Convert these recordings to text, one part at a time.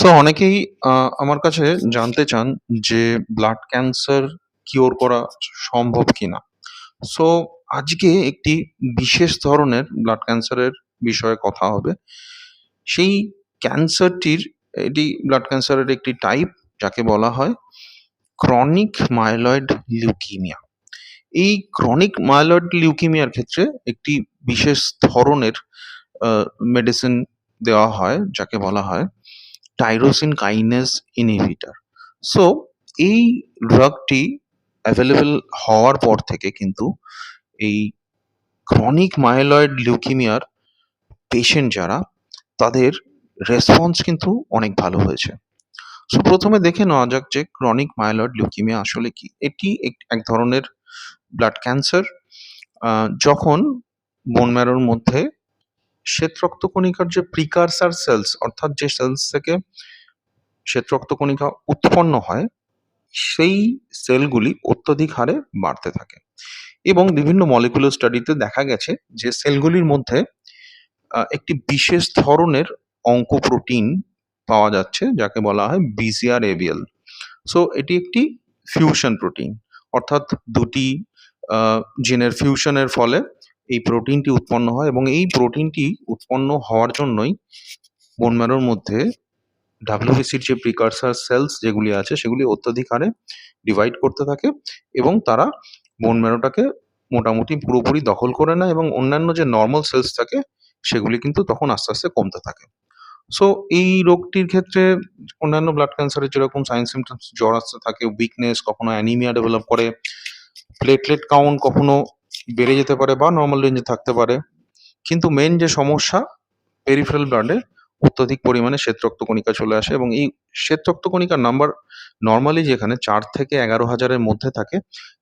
So অনেকেই আমার কাছে জানতে চান যে ব্লাড ক্যান্সার কিওর করা সম্ভব কিনা? সো আজকে একটি বিশেষ ধরনের ব্লাড ক্যান্সারের বিষয়ে কথা হবে। সেই ক্যান্সারটির এটি ব্লাড ক্যান্সারের একটি টাইপ যাকে বলা হয় ক্রনিক মায়েলয়েড লিউকিমিয়া। এই ক্রনিক মায়েলয়েড লিউকিমিয়ার ক্ষেত্রে একটি বিশেষ ধরনের মেডিসিন দেওয়া হয়, যাকে বলা হয় টাইরোসিন কাইনেজ ইনহিবিটর। সো এই ড্রাগটি অ্যাভেলেবল হওয়ার পর থেকে কিন্তু এই ক্রনিক মায়েলয়েড লিউকিমিয়ার পেশেন্ট যারা, তাদের রেসপন্স কিন্তু অনেক ভালো হয়েছে। সো প্রথমে দেখে নেওয়া যাক যে ক্রনিক মায়েলয়েড লিউকিমিয়া আসলে কি? এটি এক ধরনের ব্লাড ক্যান্সার যখন বোন ম্যারোর মধ্যে শ্বেত রক্তকণিকার যে প্রিকারসার সেলস অর্থাৎ যে সেলস থেকে শ্বেত রক্তকণিকা উৎপন্ন হয়, সেই সেলগুলি অত্যধিক হারে বাড়তে থাকে। এবং বিভিন্ন মলিকুলার স্টাডিতে দেখা গেছে যে সেলগুলির মধ্যে একটি বিশেষ ধরনের অঙ্কোপ্রোটিন পাওয়া যাচ্ছে যাকে বলা হয় BCR-ABL সো এটি একটি ফিউশন প্রোটিন অর্থাৎ দুটি জিনের ফিউশনের ফলে এই প্রোটিনটি উৎপন্ন হয় এবং এই প্রোটিনটি উৎপন্ন হওয়ার জন্যই বোন ম্যারোর মধ্যে WBCর যে প্রিকারসার সেলস যেগুলি আছে সেগুলি অত্যধিক হারে ডিভাইড করতে থাকে এবং তারা বোন ম্যারোটাকে মোটামুটি পুরোপুরি দখল করে না এবং অন্যান্য যে নর্মাল সেলস থাকে সেগুলি কিন্তু তখন আস্তে, আস্তে কমতে থাকে। সো এই রোগটির ক্ষেত্রে অন্যান্য ব্লাড ক্যান্সারের যেরকম সাইন সিম্পটমস জ্বর আসতে থাকে, উইকনেস, কখনো অ্যানিমিয়া ডেভেলপ করে, প্লেটলেট কাউন্ট কখনো বেড়ে যেতে পারে বা নর্মাল রেঞ্জে থাকতে পারে। কিন্তু মেন যে সমস্যা পেরিফেরাল ব্লাডে অত্যধিক পরিমাণে শ্বেত রক্তকণিকা চলে আসে এবং এই শ্বেত রক্তকণিকার নাম্বার নর্মালি যেখানে চার থেকে এগারো হাজারের মধ্যে থাকে,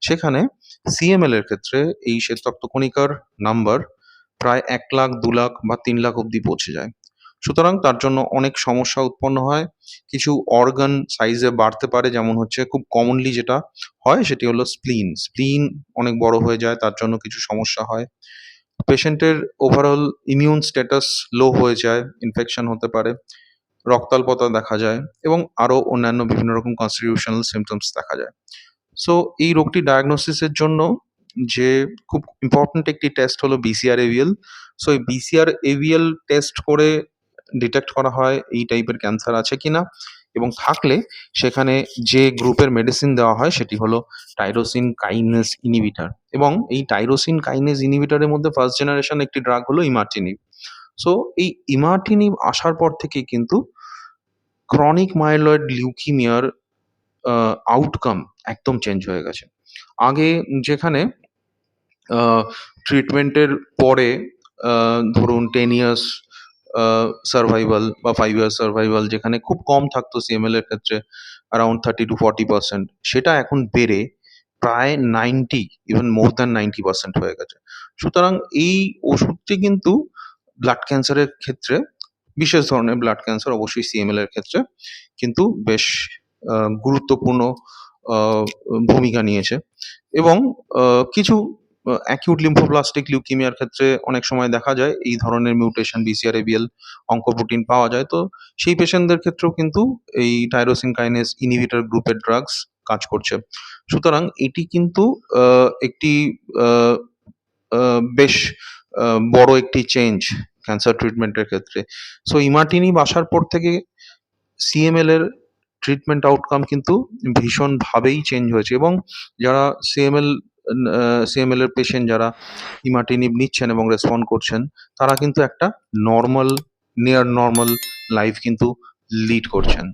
সেখানে সিএমএল এর ক্ষেত্রে এই শ্বেত রক্তকণিকার নাম্বার প্রায় এক লাখ, দু লাখ বা তিন লাখ অব্দি পৌঁছে যায়। সুতরাং তার জন্য অনেক সমস্যা উৎপন্ন হয়। কিছু অর্গান সাইজে বাড়তে পারে যেমন হচ্ছে খুব কমনলি যেটা হয় সেটি হলো স্প্লিন। স্প্লিন অনেক বড় হয়ে যায় তার জন্য কিছু সমস্যা হয়। পেশেন্টের ওভারঅল ইমিউন স্ট্যাটাস লো হয়ে যায়, ইনফেকশন হতে পারে, রক্তাল্পতা দেখা যায় এবং আরও অন্যান্য বিভিন্ন রকম কনস্টিটিউশনাল সিম্পটমস দেখা যায়। সো এই রোগটি ডায়াগনোসিসের জন্য যে খুব ইম্পোর্টেন্ট একটি টেস্ট হলো BCR-ABL সো এই BCR-ABL টেস্ট করে ডিটেক্ট করা হয় এই টাইপের ক্যান্সার আছে কিনা এবং থাকলে সেখানে যে গ্রুপের মেডিসিন দেওয়া হয় সেটি হলো টাইরোসিন কাইনেজ ইনহিবিটর এবং এই টাইরোসিন কাইনেজ ইনহিবিটরের মধ্যে ফার্স্ট জেনারেশন একটি ড্রাগ হলো ইমার্টিনিব। সো এই ইমার্টিনিব আসার পর থেকেই কিন্তু ক্রনিক মায়েলয়েড লিউকিমিয়ার আউটকাম একদম চেঞ্জ হয়ে গেছে। আগে যেখানে ট্রিটমেন্টের পরে ধরুন 10 ইয়ার্স সারভাইভাল বা ফাইভ ইয়ার্স সারভাইভাল যেখানে খুব কম থাকতো সিএমএল এর ক্ষেত্রে অ্যারাউন্ড 30-40% সেটা এখন বেড়ে প্রায় 90 ইভেন মোর দ্যান 90% হয়ে গেছে। সুতরাং এই ওষুধটি কিন্তু ব্লাড ক্যান্সারের ক্ষেত্রে, বিশেষ ধরনের ব্লাড ক্যান্সার অবশ্যই সিএমএল এর ক্ষেত্রে কিন্তু বেশ গুরুত্বপূর্ণ ভূমিকা নিয়েছে এবং কিছু অ্যাকিউট লিম্ফোব্লাস্টিক লিউকিমিয়ার ক্ষেত্রে অনেক সময় দেখা যায় এই ধরনের মিউটেশন BCR-ABL অঙ্কোপ্রোটিন পাওয়া যায়। তো সেই পেশেন্টদের ক্ষেত্রেও কিন্তু এই টাইরোসিন কাইনেস ইনহিবিটর গ্রুপের ড্রাগস কাজ করছে। সুতরাং এটি কিন্তু একটি বেশ বড় একটি চেঞ্জ ক্যান্সার ট্রিটমেন্টের ক্ষেত্রে। সো ইমার্টিনিব বাসার পর থেকে সিএমএল এর ট্রিটমেন্ট আউটকাম কিন্তু ভীষণভাবেই চেঞ্জ হয়েছে এবং যারা সিএমএল সিএমএল এর পেশেন্ট যারা ইমার্টিনিব নিচ্ছেন এবং রেসপন্ড করছেন, তারা কিন্তু একটা নর্মাল নিয়ার নর্মাল লাইফ কিন্তু লিড করছেন।